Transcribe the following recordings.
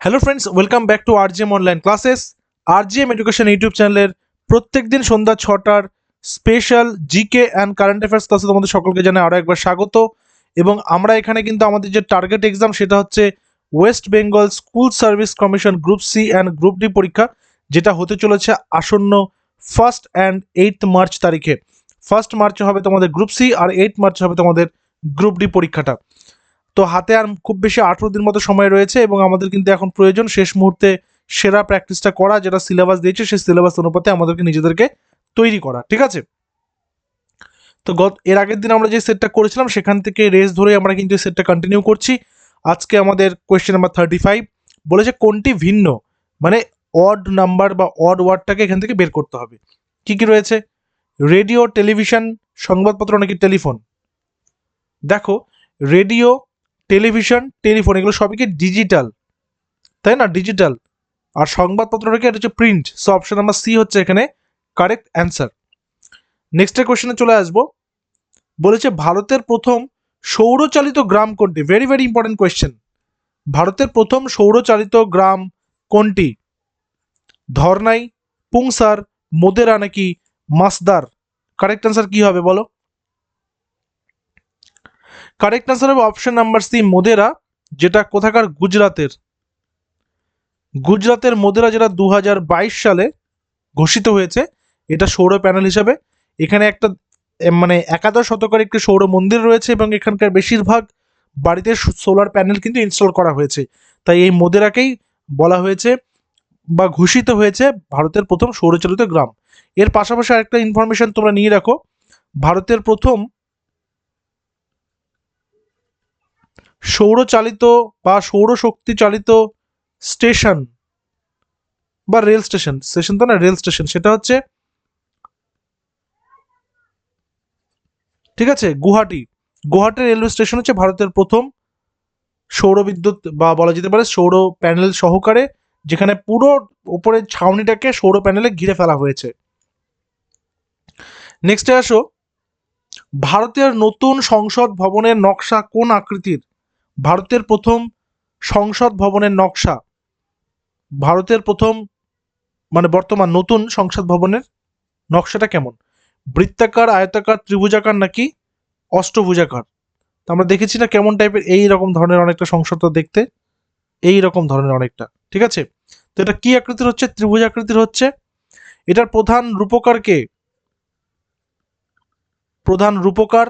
Hello friends welcome back to RGM online classes RGM education YouTube চ্যানেলের প্রত্যেক দিন সন্ধ্যা ছটার special GK and current affairs ক্লাসে তোমাদের সকলকে জানাই আরও একবার স্বাগত। এবং আমরা এখানে কিন্তু আমাদের যে টার্গেট এক্সাম সেটা হচ্ছে West Bengal school service commission group C and group D পরীক্ষা, যেটা হতে চলেছে আসন্ন ফার্স্ট অ্যান্ড এইট মার্চ তারিখে। ফার্স্ট মার্চে হবে তোমাদের গ্রুপ সি আর এইট মার্চ হবে তোমাদের গ্রুপ ডি পরীক্ষাটা। তো হাতে আর খুব বেশি আঠেরো দিন মতো সময় রয়েছে এবং আমাদের কিন্তু এখন প্রয়োজন শেষ মুহূর্তে সেরা প্র্যাকটিসটা করা যেটা সিলেবাস দিয়েছে, সেই সিলেবাস অনুপাতে আমাদেরকে নিজেদেরকে তৈরি করা, ঠিক আছে? তো গত, এর আগের দিন আমরা যে সেটটা করেছিলাম, সেখান থেকে রেস ধরে আমরা কিন্তু সেটটা কন্টিনিউ করছি। আজকে আমাদের কোয়েশ্চেন নাম্বার থার্টি ফাইভ বলেছে কোনটি ভিন্ন? মানে অড নাম্বার বা অড ওয়ার্ডটাকে এখান থেকে বের করতে হবে। কি কি রয়েছে? রেডিও টেলিভিশন সংবাদপত্র নাকি টেলিফোন দেখো রেডিও টেলিভিশন, টেলিফোন, এগুলো সবই কি ডিজিটাল তাই না? ডিজিটাল আর সংবাদপত্রটাকে এটা হচ্ছে print so option number C হচ্ছে এখানে কারেক্ট অ্যান্সার নেক্সটের কোশ্চেনে চলে আসব। বলেছে, ভারতের প্রথম সৌরচালিত গ্রাম কোনটি? ভেরি ভেরি ইম্পর্টেন্ট কোয়েশ্চেন ভারতের প্রথম সৌরচালিত গ্রাম কোনটি? ধর্নাই, পুংসার, মোদেরা নাকি মাসদার কারেক্ট অ্যান্সার কি হবে বলো? কারেক্ট অ্যান্সার হবে অপশন নাম্বার সি মোদেরা যেটা কোথাকার গুজরাতের। গুজরাতের মোদেরা যেটা দু হাজার বাইশ সালে ঘোষিত হয়েছে, এটা সৌর প্যানেল হিসাবে। এখানে একটা মানে একাদশ শতকের একটি সৌর মন্দির রয়েছে এবং এখানকার বেশিরভাগ বাড়িতে সোলার প্যানেল কিন্তু ইনস্টল করা হয়েছে। তাই এই মোদেরাকেই বলা হয়েছে বা ঘোষিত হয়েছে ভারতের প্রথম সৌরচালিত গ্রাম। এর পাশাপাশি আরেকটা ইনফরমেশন তোমরা নিয়ে রাখো, ভারতের প্রথম সৌরচালিত বা সৌরশক্তি চালিত স্টেশন বা রেল স্টেশন। স্টেশন তো না, রেল স্টেশন। সেটা হচ্ছে ঠিক আছে, গুয়াহাটি। গুয়াহাটি রেলওয়ে স্টেশন হচ্ছে ভারতের প্রথম সৌরবিদ্যুৎ বা বলা যেতে পারে সৌর প্যানেল সহকারে, যেখানে পুরো উপরের ছাউনিটাকে সৌর প্যানেলে ঘিরে ফেলা হয়েছে। নেক্সটে আসো। ভারতের নতুন সংসদ ভবনের নকশা কোন আকৃতির? ভারতের প্রথম সংসদ ভবনের নকশা। ভারতের প্রথম মানে বর্তমান নতুন সংসদ ভবনের নকশাটা কেমন? বৃত্তাকার, আয়তাকার, ত্রিভুজাকার নাকি অষ্টভুজাকার? আমরা দেখেছি না কেমন টাইপের এই রকম ধরনের অনেকটা সংসদ দেখতে, এই রকম ধরনের অনেকটা, ঠিক আছে? তো এটা কি আকৃতির হচ্ছে? ত্রিভুজ আকৃতির হচ্ছে। এটার প্রধান রূপকার কে প্রধান রূপকার,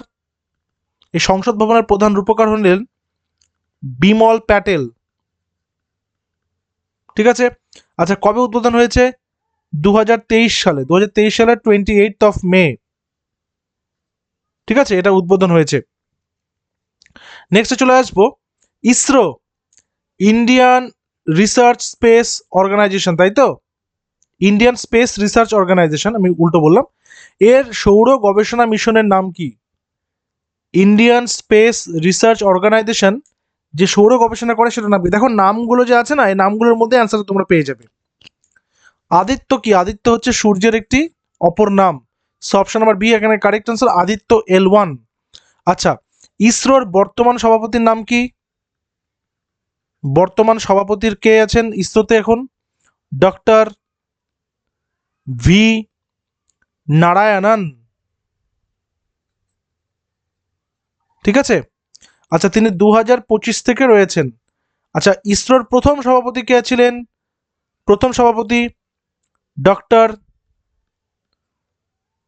এই সংসদ ভবনের প্রধান রূপকার হলেন বিমল প্যাটেল। ঠিক আছে? আচ্ছা কবে উদ্বোধন হয়েছে? দু হাজার তেইশ সালে। দু হাজার তেইশ সালের টোয়েন্টি এইট অফ মে ঠিক আছে? এটা উদ্বোধন হয়েছে। নেক্সটে চলে আসব। ISRO Indian research space organisation তাই তো? ইন্ডিয়ান স্পেস রিসার্চ অর্গানাইজেশন আমি উল্টো বললাম। এর সৌর গবেষণা মিশনের নাম কি? ইন্ডিয়ান স্পেস রিসার্চ অর্গানাইজেশন যে সৌর গবেষণা করে সেটা নামকে দেখো, নামগুলো যে আছে না, এই নামগুলোর মধ্যে অ্যান্সার তোমরা পেয়ে যাবে। আদিত্য কি? আদিত্য হচ্ছে সূর্যের একটি অপর নাম। অপশন নাম্বার বি এখানে correct answer Aditya L one আচ্ছা ইসরোর বর্তমান সভাপতির নাম কি? বর্তমান সভাপতির কে আছেন ইসরোতে এখন? ডক্টর ভি নারায়ণন ঠিক আছে? আচ্ছা তিনি দু হাজার পঁচিশ থেকে রয়েছেন। আচ্ছা ইসরোর প্রথম সভাপতি কে ছিলেন? প্রথম সভাপতি ডক্টর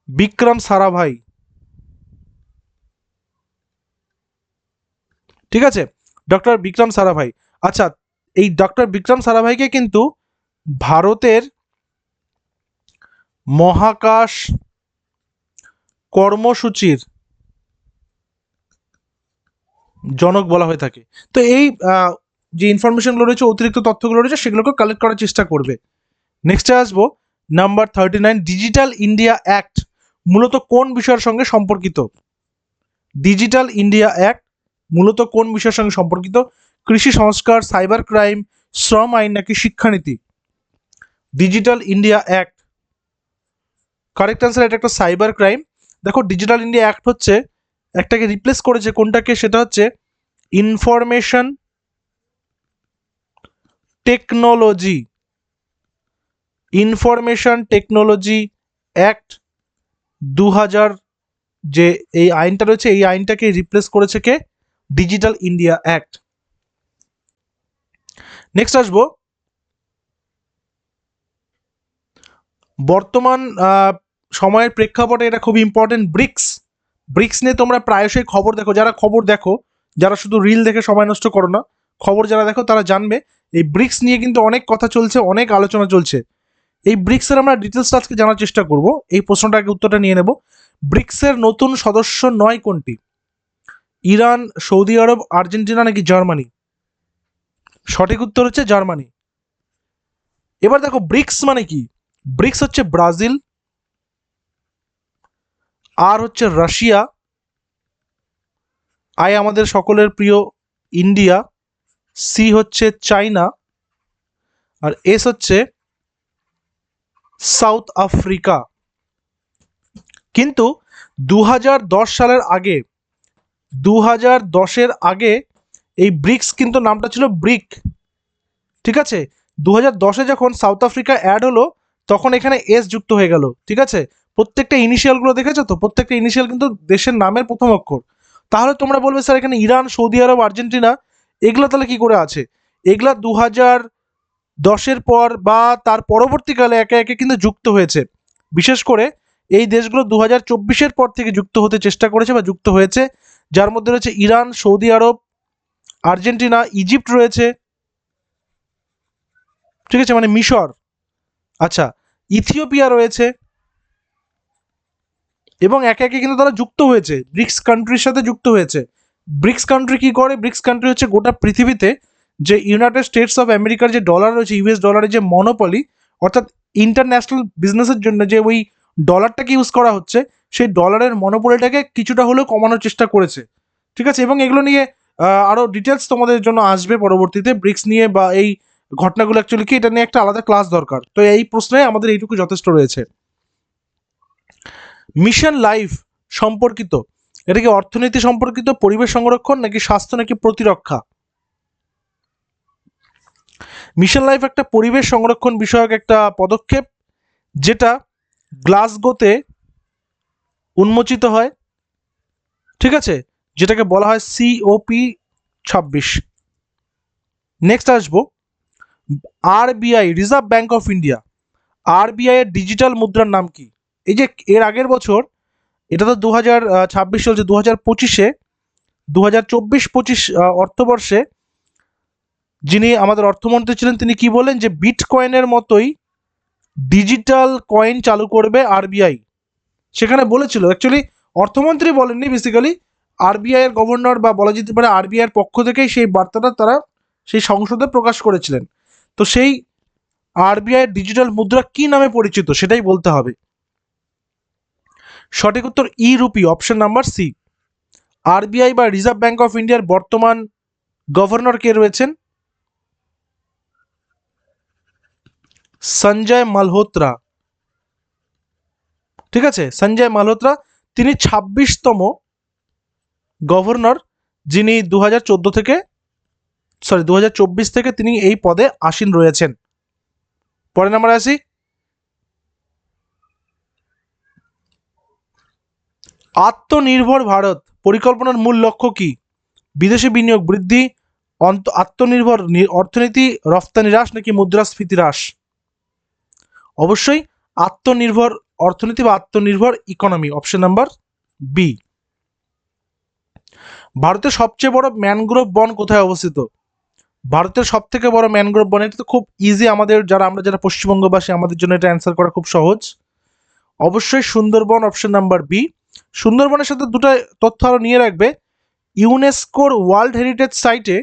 বিক্রম সারাভাই। ঠিক আছে, ডক্টর বিক্রম সারাভাই। আচ্ছা এই ডক্টর বিক্রম সারাভাইকে কিন্তু ভারতের মহাকাশ কর্মসূচির জনক বলা হয়ে থাকে। তো এই যে ইনফরমেশনগুলো রয়েছে, অতিরিক্ত তথ্যগুলো রয়েছে সেগুলোকে কালেক্ট করার চেষ্টা করবে। নেক্সটে আসব number thirty nine digital India act মূলত কোন বিষয়ের সঙ্গে সম্পর্কিত? ডিজিটাল ইন্ডিয়া অ্যাক্ট মূলত কোন বিষয়ের সঙ্গে সম্পর্কিত? কৃষি সংস্কার সাইবার ক্রাইম শ্রম আইন নাকি শিক্ষানীতি? Digital India act correct answer এটা একটা সাইবার ক্রাইম দেখো ডিজিটাল ইন্ডিয়া অ্যাক্ট হচ্ছে একটাকে রিপ্লেস করেছে কোনটাকে? সেটা হচ্ছে information technology information technology act দু হাজার যে এই আইনটা রয়েছে, এই আইনটাকে রিপ্লেস করেছে কে? ডিজিটাল ইন্ডিয়া অ্যাক্ট নেক্সট আসব। বর্তমান সময়ের প্রেক্ষাপটে এটা খুব ইম্পর্টেন্ট ব্রিক্স ব্রিক্স নিয়ে তোমরা প্রায়শই খবর দেখো, যারা খবর দেখো, যারা শুধু রিল দেখে সময় নষ্ট করো না, খবর যারা দেখো তারা জানবে, এই ব্রিক্স নিয়ে কিন্তু অনেক কথা চলছে, অনেক আলোচনা চলছে। এই ব্রিক্সের আমরা ডিটেলসটা আজকে জানার চেষ্টা করব, এই প্রশ্নটাকে উত্তরটা নিয়ে নেব। ব্রিক্সের নতুন সদস্য নয় কোনটি? ইরান, সৌদি আরব, আর্জেন্টিনা নাকি জার্মানি? সঠিক উত্তর হচ্ছে জার্মানি। এবার দেখো, ব্রিক্স মানে কি? ব্রিক্স হচ্ছে ব্রাজিল আর হচ্ছে রাশিয়া। আই আমাদের সকলের প্রিয় ইন্ডিয়া সি হচ্ছে চাইনা, আর এস হচ্ছে সাউথ আফ্রিকা। কিন্তু দু হাজার দশ সালের আগে দু হাজার দশের আগে এই ব্রিক্স কিন্তু নামটা ছিল ব্রিক। ঠিক আছে? দু হাজার দশে যখন সাউথ আফ্রিকা অ্যাড হলো, তখন এখানে এস যুক্ত হয়ে গেল। ঠিক আছে? প্রত্যেকটা ইনিশিয়ালগুলো দেখেছ তো? প্রত্যেকটা ইনিশিয়াল কিন্তু দেশের নামের প্রথম অক্ষর। তাহলে তোমরা বলবে, স্যার, এখানে ইরান, সৌদি আরব, আর্জেন্টিনা, এগুলো তাহলে কি করে আছে? এগুলা দু হাজার দশের পর বা তার পরবর্তীকালে একে একে কিন্তু যুক্ত হয়েছে। বিশেষ করে এই দেশগুলো দু হাজার চব্বিশের পর থেকে যুক্ত হতে চেষ্টা করেছে বা যুক্ত হয়েছে, যার মধ্যে রয়েছে ইরান, সৌদি আরব, আর্জেন্টিনা, ইজিপ্ট রয়েছে। ঠিক আছে? মানে মিশর। আচ্ছা ইথিওপিয়া রয়েছে। এবং একে একে কিন্তু তারা যুক্ত হয়েছে। ব্রিক্স কান্ট্রির সাথে যুক্ত হয়েছে। ব্রিক্স কান্ট্রি কি করে? ব্রিক্স কান্ট্রি হচ্ছে গোটা পৃথিবীতে যে ইউনাইটেড স্টেটস অফ আমেরিকার যে ডলার রয়েছে ইউএস ডলারের যে মনোপলি অর্থাৎ ইন্টারন্যাশনাল বিজনেসের জন্য যে ওই ডলারটাকে ইউজ করা হচ্ছে, সেই ডলারের মনোপলিটাকে কিছুটা হলেও কমানোর চেষ্টা করেছে। ঠিক আছে? এবং এগুলো নিয়ে আরও ডিটেলস তোমাদের জন্য আসবে পরবর্তীতে। ব্রিক্স নিয়ে বা এই ঘটনাগুলো অ্যাকচুয়ালি কি, এটা নিয়ে একটা আলাদা ক্লাস দরকার। তো এই প্রশ্নে আমাদের এইটুকু যথেষ্ট রয়েছে। মিশন লাইফ সম্পর্কিত? এটা কি অর্থনীতি সম্পর্কিত, পরিবেশ সংরক্ষণ নাকি স্বাস্থ্য নাকি প্রতিরক্ষা? মিশন লাইফ একটা পরিবেশ সংরক্ষণ বিষয়ক একটা পদক্ষেপ, যেটা গ্লাসগোতে উন্মোচিত হয়, ঠিক আছে? যেটাকে বলা হয় সিওপি ছাব্বিশ। নেক্সট আসব। আর RBI reserve bank of India R RBI এর ডিজিটাল মুদ্রার নাম কি? এই যে এর আগের বছর, এটা তো দু হাজার ছাব্বিশ চলছে দু হাজার পঁচিশে দু হাজার চব্বিশ পঁচিশ অর্থবর্ষে যিনি আমাদের অর্থমন্ত্রী ছিলেন, তিনি কি বলেন যে বিট কয়েনের মতোই ডিজিটাল কয়েন চালু করবে আরবিআই। সেখানে বলেছিল অ্যাকচুয়ালি অর্থমন্ত্রী বলেননি বেসিক্যালি আরবিআই এর গভর্নর বা বলা যেতে পারে আরবিআই এর পক্ষ থেকেই সেই বার্তাটা তারা সেই সংসদে প্রকাশ করেছিলেন। তো সেই আরবিআই ডিজিটাল মুদ্রা কি নামে পরিচিত, সেটাই বলতে হবে। সঠিক উত্তর e rupee option number C RBI বা রিজার্ভ ব্যাংক অফ ইন্ডিয়ার বর্তমান গভর্নর কে রয়েছেন? সঞ্জয় মালহোত্রা। ঠিক আছে? সঞ্জয় মালহোত্রা, তিনি ছাব্বিশতম গভর্নর যিনি দু হাজার চোদ্দ থেকে সরি দু হাজার চব্বিশ থেকে তিনি এই পদে আসীন রয়েছেন। পরের নাম্বার আসি। আত্মনির্ভর ভারত পরিকল্পনার মূল লক্ষ্য কি? বিদেশি বিনিয়োগ বৃদ্ধি, অন্ত- আত্মনির্ভর অর্থনীতি, রফতানি হ্রাস নাকি মুদ্রাস্ফীতি হ্রাস? অবশ্যই আত্মনির্ভর অর্থনীতি বা আত্মনির্ভর ইকোনমি অপশন নাম্বার বি ভারতের সবচেয়ে বড় ম্যানগ্রোভ বন কোথায় অবস্থিত? ভারতের সব থেকে বড় ম্যানগ্রোভ বন, এটা তো খুব ইজি আমাদের যারা, আমরা যারা পশ্চিমবঙ্গবাসী, আমাদের জন্য এটা অ্যান্সার করা খুব সহজ। অবশ্যই সুন্দরবন অপশন নাম্বার বি সুন্দরবনের সাথে দুটো তথ্য আরও নিয়ে রাখবে। ইউনেস্কোর ওয়ার্ল্ড হেরিটেজ সাইটে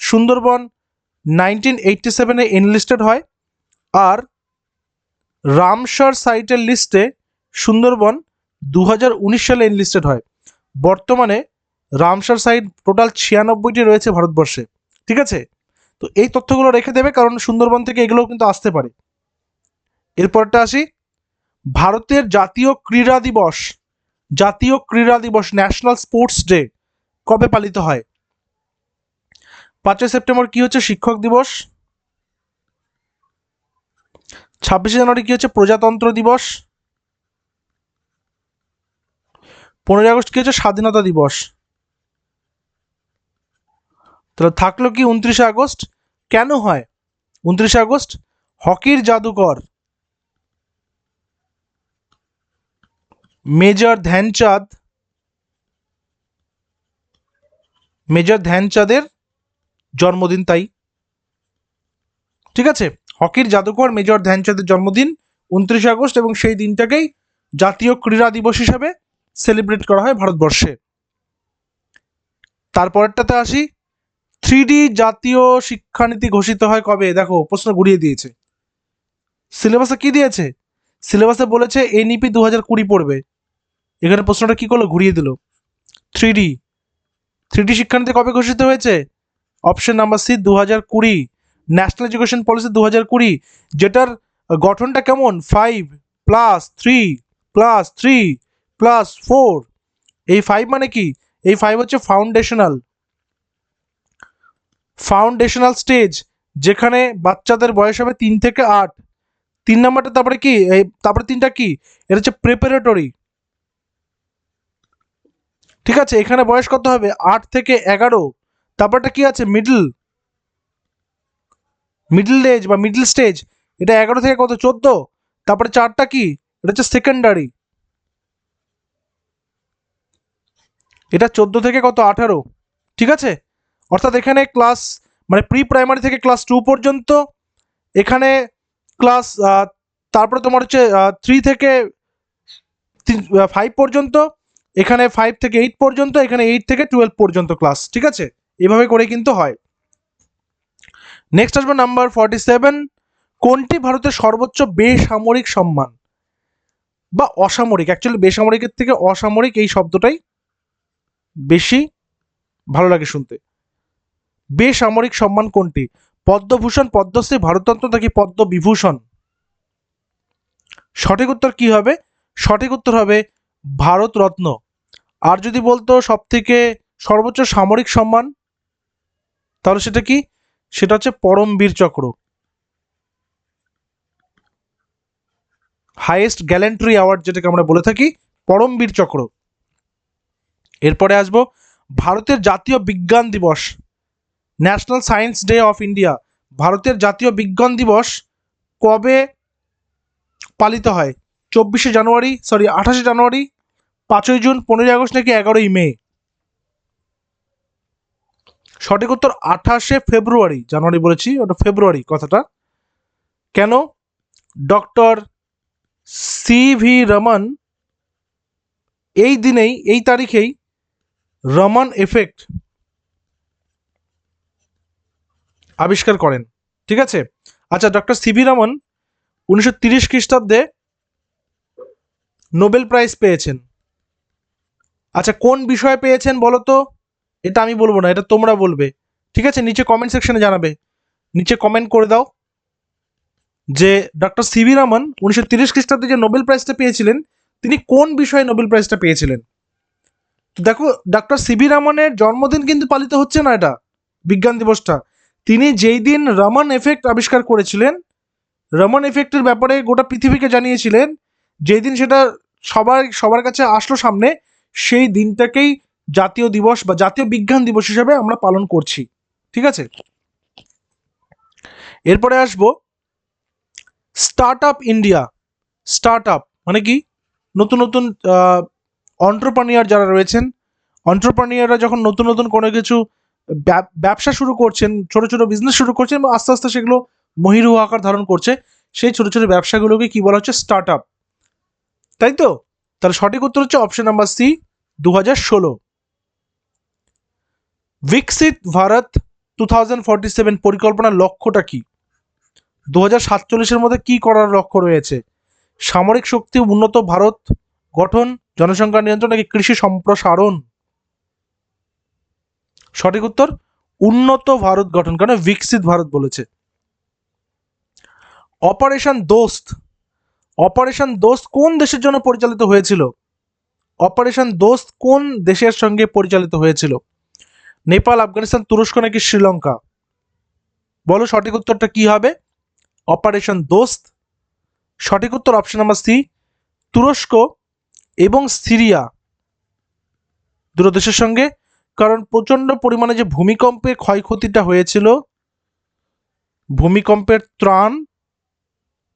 সুন্দরবন নাইনটিন এইটটি সেভেনে এনলিস্টেড হয় আর রামসার সাইটের লিস্টে সুন্দরবন দু উনিশ সালে এনলিস্টেড হয়। বর্তমানে রামসার সাইট টোটাল ছিয়ানব্বইটি রয়েছে ভারতবর্ষে। ঠিক আছে? তো এই তথ্যগুলো রেখে দেবে কারণ সুন্দরবন থেকে এগুলোও কিন্তু আসতে পারে। এরপরটা আসি। ভারতের জাতীয় ক্রীড়া দিবস জাতীয় ক্রীড়া দিবস ন্যাশনাল স্পোর্টস ডে কবে পালিত হয়? পাঁচই সেপ্টেম্বর কি হচ্ছে শিক্ষক দিবস? ছাব্বিশে জানুয়ারি কি হচ্ছে প্রজাতন্ত্র দিবস? পনেরোই আগস্ট কি হচ্ছে স্বাধীনতা দিবস? তাহলে থাকল কি উনত্রিশে আগস্ট? কেন হয়? উনত্রিশে আগস্ট হকির জাদুকর। মেজর ধ্যানচাঁদ, মেজর ধ্যানচাঁদের জন্মদিন তাই। ঠিক আছে? হকির জাদুকর মেজর ধ্যানচাঁদের জন্মদিন উনত্রিশে আগস্ট এবং সেই দিনটাকেই জাতীয় ক্রীড়া দিবস হিসাবে সেলিব্রেট করা হয় ভারতবর্ষে। তারপরেরটাতে আসি। থ্রি জাতীয় শিক্ষানীতি ঘোষিত হয় কবে? দেখো, প্রশ্ন ঘুরিয়ে দিয়েছে। সিলেবাসে কি দিয়েছে? সিলেবাসে বলেছে এনইপি দু হাজার কুড়ি পড়বে। এখানে প্রশ্নটা কি করল? ঘুরিয়ে দিল। থ্রি ডি থ্রি ডি শিক্ষানীতি কবে ঘোষিত হয়েছে? অপশন নাম্বার সি দু হাজার কুড়ি। ন্যাশনাল এডুকেশন পলিসি দু হাজার কুড়ি। যেটার গঠনটা কেমন? Five plus three plus three plus four এই ফাইভ মানে কি? এই ফাইভ হচ্ছে ফাউন্ডেশনাল ফাউন্ডেশনাল স্টেজ যেখানে বাচ্চাদের বয়স হবে তিন থেকে আট। তিন নাম্বারটা তারপরে কি? তারপরে তিনটা কি? এটা হচ্ছে প্রিপারেটরি ঠিক আছে, এখানে বয়স কত হবে? আট থেকে এগারো। তারপরটা কি আছে? মিডল মিডল এজ বা মিডল স্টেজ এটা এগারো থেকে কত? চোদ্দ। তারপরে চারটা কি? এটা হচ্ছে সেকেন্ডারি এটা চোদ্দ থেকে কত? আঠারো। ঠিক আছে? অর্থাৎ এখানে ক্লাস মানে প্রি প্রাইমারি থেকে ক্লাস টু পর্যন্ত, এখানে ক্লাস তারপরে তোমার হচ্ছে থ্রি থেকে ফাইভ পর্যন্ত এখানে ফাইভ থেকে এইট পর্যন্ত, এখানে এইট থেকে টুয়েলভ পর্যন্ত ক্লাস ঠিক আছে? এভাবে করে কিন্তু হয়। নেক্সট আসবে নাম্বার ফর্টি সেভেন কোনটি ভারতের সর্বোচ্চ বেসামরিক সম্মান? বা অসামরিক অ্যাকচুয়ালি বেসামরিকের থেকে অসামরিক এই শব্দটাই বেশি ভালো লাগে শুনতে। বেসামরিক সম্মান কোনটি? পদ্মভূষণ, পদ্মশ্রী ভারতরত্ন নাকি পদ্মবিভূষণ? সঠিক উত্তর কি হবে? সঠিক উত্তর হবে ভারত রত্ন। আর যদি বলতো সব থেকে সর্বোচ্চ সামরিক সম্মান, তাহলে সেটা কি? সেটা হচ্ছে পরমবীর চক্র। হাইয়েস্ট গ্যালেন্ট্রি অ্যাওয়ার্ড যেটাকে আমরা বলে থাকি পরমবীর চক্র। এরপরে আসব ভারতের জাতীয় বিজ্ঞান দিবস national science day of India ভারতের জাতীয় বিজ্ঞান দিবস কবে পালিত হয়? চব্বিশে জানুয়ারি সরি আঠাশে জানুয়ারি, পাঁচই জুন, পনেরোই আগস্ট নাকি এগারোই মে? সঠিক উত্তর আঠাশে ফেব্রুয়ারি, জানুয়ারি বলেছি, ওটা ফেব্রুয়ারি কথাটা। কেন? ডক্টর সি ভি রমন এই দিনেই, এই তারিখেই রমন এফেক্ট আবিষ্কার করেন। ঠিক আছে? আচ্ছা ডক্টর সি ভি রমন উনিশশো তিরিশ খ্রিস্টাব্দে নোবেল প্রাইজ পেয়েছেন। আচ্ছা কোন বিষয়ে পেয়েছেন বলো তো এটা আমি বলব না, এটা তোমরা বলবে। ঠিক আছে, নিচে কমেন্ট সেকশনে জানাবে। নিচে কমেন্ট করে দাও যে ডক্টর সিভি রমন উনিশশো তিরিশ খ্রিস্টাব্দে যে নোবেল প্রাইজটা পেয়েছিলেন, তিনি কোন বিষয়ে নোবেল প্রাইজটা পেয়েছিলেন? তো দেখো ডক্টর সিভি রমনের জন্মদিন কিন্তু পালিত হচ্ছে না এটা, বিজ্ঞান দিবসটা। তিনি যেই দিন রমন এফেক্ট আবিষ্কার করেছিলেন, রমন এফেক্টের ব্যাপারে গোটা পৃথিবীকে জানিয়েছিলেন, যেই দিন সেটা সবার সবার কাছে আসলো সামনে, সেই দিনটাকেই জাতীয় দিবস বা জাতীয় বিজ্ঞান দিবস হিসেবে আমরা পালন করছি। ঠিক আছে? এরপরে আসব start up India start up মানে কি? নতুন নতুন অন্টারপ্রানিয়ার যারা রয়েছেন অন্টারপ্রানিয়াররা যখন নতুন নতুন কোনো কিছু ব্যবসা শুরু করছেন, ছোট ছোট বিজনেস শুরু করছেন আস্তে আস্তে সেগুলো মহিরু আকার ধারণ করছে, সেই ছোট ছোট ব্যবসাগুলোকে কি বলা হচ্ছে? স্টার্ট আপ তাই তো? তাহলে সঠিক উত্তর হচ্ছে অপশন নাম্বার সি দু হাজার ষোলো। Viksit Bharat two thousand forty seven পরিকল্পনার লক্ষ্যটা কি? দু হাজার সাতচল্লিশের মধ্যে কি করার লক্ষ্য রয়েছে? সামরিক শক্তি, উন্নত ভারত, গঠন, জনসংখ্যা নিয়ন্ত্রণ নাকি কৃষি সম্প্রসারণ? সঠিক উত্তর, উন্নত ভারত গঠন কারণ বিকশিত ভারত বলেছে। অপারেশন দোস্ত অপারেশন দোস্ত কোন দেশের জন্য পরিচালিত হয়েছিল? অপারেশন দোস্ত কোন দেশের সঙ্গে পরিচালিত হয়েছিল? নেপাল, আফগানিস্তান, তুরস্ক নাকি শ্রীলঙ্কা? বলো সঠিক উত্তরটা কি হবে? অপারেশন দোস্ত। সঠিক উত্তর অপশন নাম্বার সি তুরস্ক এবং সিরিয়া। দুটো দেশের সঙ্গে। কারণ প্রচণ্ড পরিমাণে যে ভূমিকম্পে ক্ষয়ক্ষতিটা হয়েছিল, ভূমিকম্পের ত্রাণ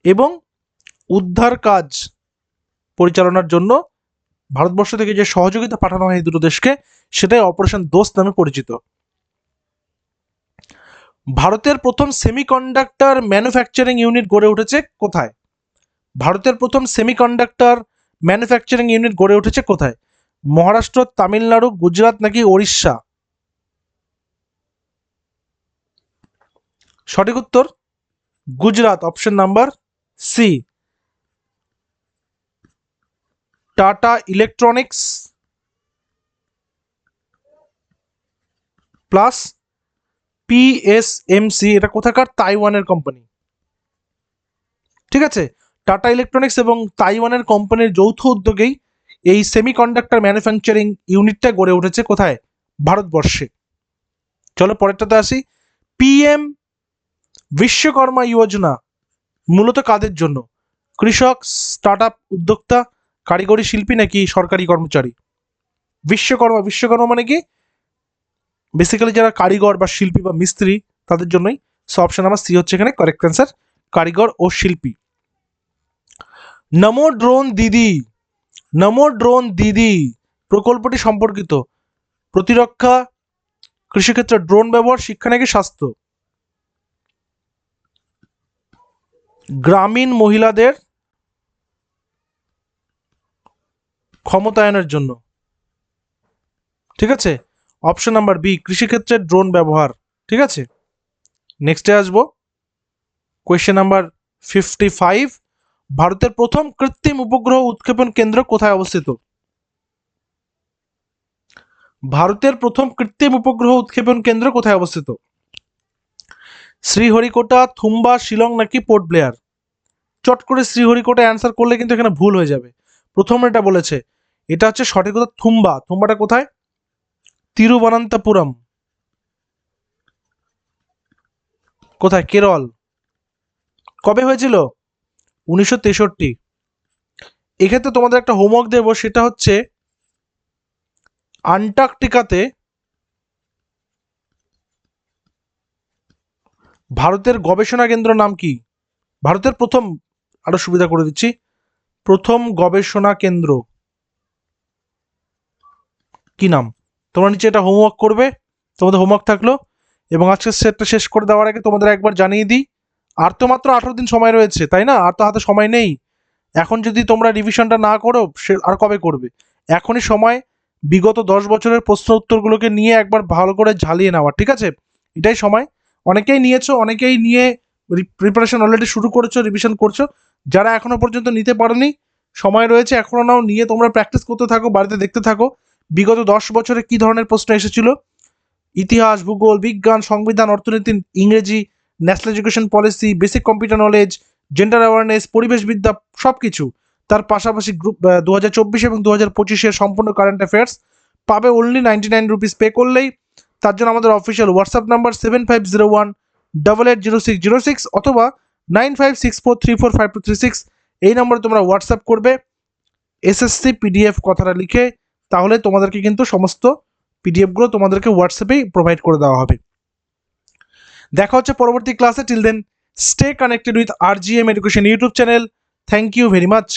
এবং উদ্ধার কাজ পরিচালনার জন্য ভারতবর্ষ থেকে যে সহযোগিতা পাঠানো হয় এই দুটো দেশকে, সেটাই অপারেশন দোস্ত নামে পরিচিত। ভারতের প্রথম সেমিকন্ডাক্টর ম্যানুফ্যাকচারিং ইউনিট গড়ে উঠেছে কোথায়? ভারতের প্রথম সেমিকন্ডাক্টর ম্যানুফ্যাকচারিং ইউনিট গড়ে উঠেছে কোথায়? মহারাষ্ট্র, তামিলনাড়ু, গুজরাট নাকি ওড়িশা? সঠিক উত্তর Gujarat option number C Tata electronics plus PSMC এটা কোথাকার? তাইওয়ানের কোম্পানি ঠিক আছে টাটা ইলেকট্রনিক্স এবং তাইওয়ানের কোম্পানির যৌথ উদ্যোগেই এই সেমিকন্ডাক্টর ম্যানুফ্যাকচারিং ইউনিটটা গড়ে উঠেছে কোথায়? ভারতবর্ষে। চলো পরেরটাতে আসি। পিএম বিশ্বকর্মা যোজনা, মূলত কাদের জন্য? কৃষক স্টার্ট আপ উদ্যোক্তা কারিগরি শিল্পী নাকি সরকারি কর্মচারী? বিশ্বকর্মা বিশ্বকর্মা মানে কি? বেসিক্যালি যারা কারিগর বা শিল্পী বা মিস্ত্রি, তাদের জন্যই সো অপশন নাম্বার সি হচ্ছে এখানে কারেক্ট অ্যান্সার কারিগর ও শিল্পী। নমো ড্রোন দিদি, নমো ড্রোন দিদি, প্রকল্পটি সম্পর্কিত, প্রতিরক্ষা, কৃষিক্ষেত্রে ড্রোন ব্যবহার, শিক্ষা নাকি স্বাস্থ্য? গ্রামীণ মহিলাদের ক্ষমতায়নের জন্য। ঠিক আছে? অপশন নাম্বার বি কৃষিক্ষেত্রে ড্রোন ব্যবহার। ঠিক আছে? নেক্সটে আসব। কোয়েশ্চেন নাম্বার ফিফটি ফাইভ ভারতের প্রথম কৃত্রিম উপগ্রহ উৎক্ষেপণ কেন্দ্র কোথায় অবস্থিত? ভারতের প্রথম কৃত্রিম উপগ্রহ উৎক্ষেপণ কেন্দ্র কোথায় অবস্থিত? শ্রীহরিকোটা, থুম্বা, শিলং নাকি পোর্ট ব্লেয়ার? চট করে শ্রীহরিকোটা অ্যান্সার করলে কিন্তু এখানে ভুল হয়ে যাবে। প্রথম এটা বলেছে এটা হচ্ছে সঠিক কথা থুম্বা। থুম্বাটা কোথায়? তিরুবনন্তপুরম। কোথায়? কেরল। কবে হয়েছিল? উনিশশো তেষট্টি। এক্ষেত্রে তোমাদের একটা হোমওয়ার্ক দেবো, সেটা হচ্ছে আন্টার্কটিকাতে ভারতের গবেষণা কেন্দ্র নাম কি? ভারতের প্রথম, আরও সুবিধা করে দিচ্ছি, প্রথম গবেষণা কেন্দ্র। কি নাম? তোমরা নিচে এটা হোমওয়ার্ক করবে। তোমাদের হোমওয়ার্ক থাকল। এবং আজকে সেটটা শেষ করে দেওয়ার আগে তোমাদের একবার জানিয়ে দিই, আর তো মাত্র আঠারো দিন সময় রয়েছে, তাই না? আর তো হাতে সময় নেই। এখন যদি তোমরা রিভিশনটা না করো, সে আর কবে করবে? এখনই সময় বিগত দশ বছরের প্রশ্ন উত্তরগুলোকে নিয়ে একবার ভালো করে ঝালিয়ে নেওয়া, ঠিক আছে? এটাই সময়। অনেকেই নিয়েছো, অনেকেই নিয়ে প্রিপারেশন অলরেডি শুরু করেছ রিভিশন করছ। যারা এখনও পর্যন্ত নিতে পারোনি, সময় রয়েছে এখনও নাও, নিয়ে তোমরা প্র্যাকটিস করতে থাকো, বাড়িতে দেখতে থাকো। বিগত দশ বছরে কি ধরনের প্রশ্ন এসেছিল? ইতিহাস, ভূগোল, বিজ্ঞান, সংবিধান, অর্থনীতি, ইংরেজি, national education policy, basic computer knowledge, gender awareness পরিবেশবিদ্যা সব কিছু তার পাশাপাশি গ্রুপ দু হাজার চব্বিশ এবং দু হাজার পঁচিশের সম্পূর্ণ কারেন্ট অ্যাফেয়ার্স পাবে only ninety nine rupees pay করলেই। তার জন্য আমাদের official WhatsApp number seven five zero one double eight zero six zero six অথবা nine five six four three four five two three six এই নম্বরে তোমরা হোয়াটসঅ্যাপ করবে এসএসসি পিডিএফ কথাটা লিখে তাহলে তোমাদেরকে কিন্তু সমস্ত পিডিএফগুলো তোমাদেরকে হোয়াটসঅ্যাপেই প্রোভাইড করে দেওয়া হবে। দেখা হচ্ছে পরবর্তী ক্লাসে till then stay connected with R G M education YouTube channel thank you very much